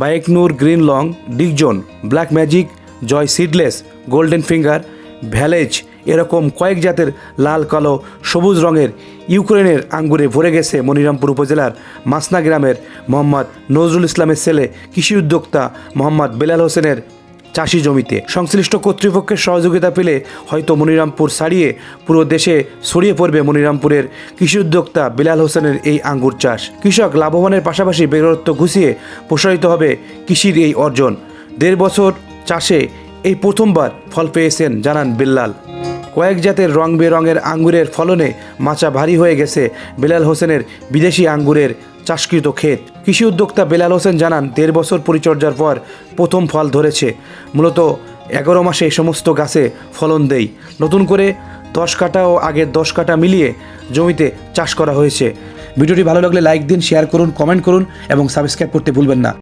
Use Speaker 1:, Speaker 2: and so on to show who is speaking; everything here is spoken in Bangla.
Speaker 1: বাইকনুর green long ডিকজন black magic, joy seedless, golden finger, ভ্যালেজ এরকম কয়েক জাতের লাল, কালো, সবুজ রঙের ইউক্রেনের আঙ্গুরে ভরে গেছে মনিরামপুর উপজেলার মাসনা গ্রামের মোহাম্মদ নজরুল ইসলামের ছেলে কৃষি উদ্যোক্তা মোহাম্মদ বেলাল হোসেনের চাষি জমিতে। সংশ্লিষ্ট কর্তৃপক্ষের সহযোগিতা পেলে হয়তো মনিরামপুর ছাড়িয়ে পুরো দেশে ছড়িয়ে পড়বে মনিরামপুরের কৃষি উদ্যোক্তা বিলাল হোসেনের এই আঙ্গুর চাষ। কৃষক লাভবানের পাশাপাশি বেকারত্ব ঘুষিয়ে প্রসারিত হবে কৃষির এই অর্জন। দেড় বছর চাষে এই প্রথমবার ফল পেয়েছেন, জানান বিল্লাল। কয়েক জাতের রং বেরঙের আঙ্গুরের ফলনে মাচা ভারী হয়ে গেছে বেলাল হোসেনের বিদেশি আঙ্গুরের চাষকৃত ক্ষেত। কৃষি উদ্যোক্তা বেলাল হোসেন জানান, দেড় বছর পরিচর্যার পর প্রথম ফল ধরেছে। মূলত এগারো মাসে এই সমস্ত গাছে ফলন দেই। নতুন করে দশ কাটা ও আগের দশ কাটা মিলিয়ে জমিতে চাষ করা হয়েছে। ভিডিওটি ভালো লাগলে লাইক দিন, শেয়ার করুন, কমেন্ট করুন এবং সাবস্ক্রাইব করতে ভুলবেন না।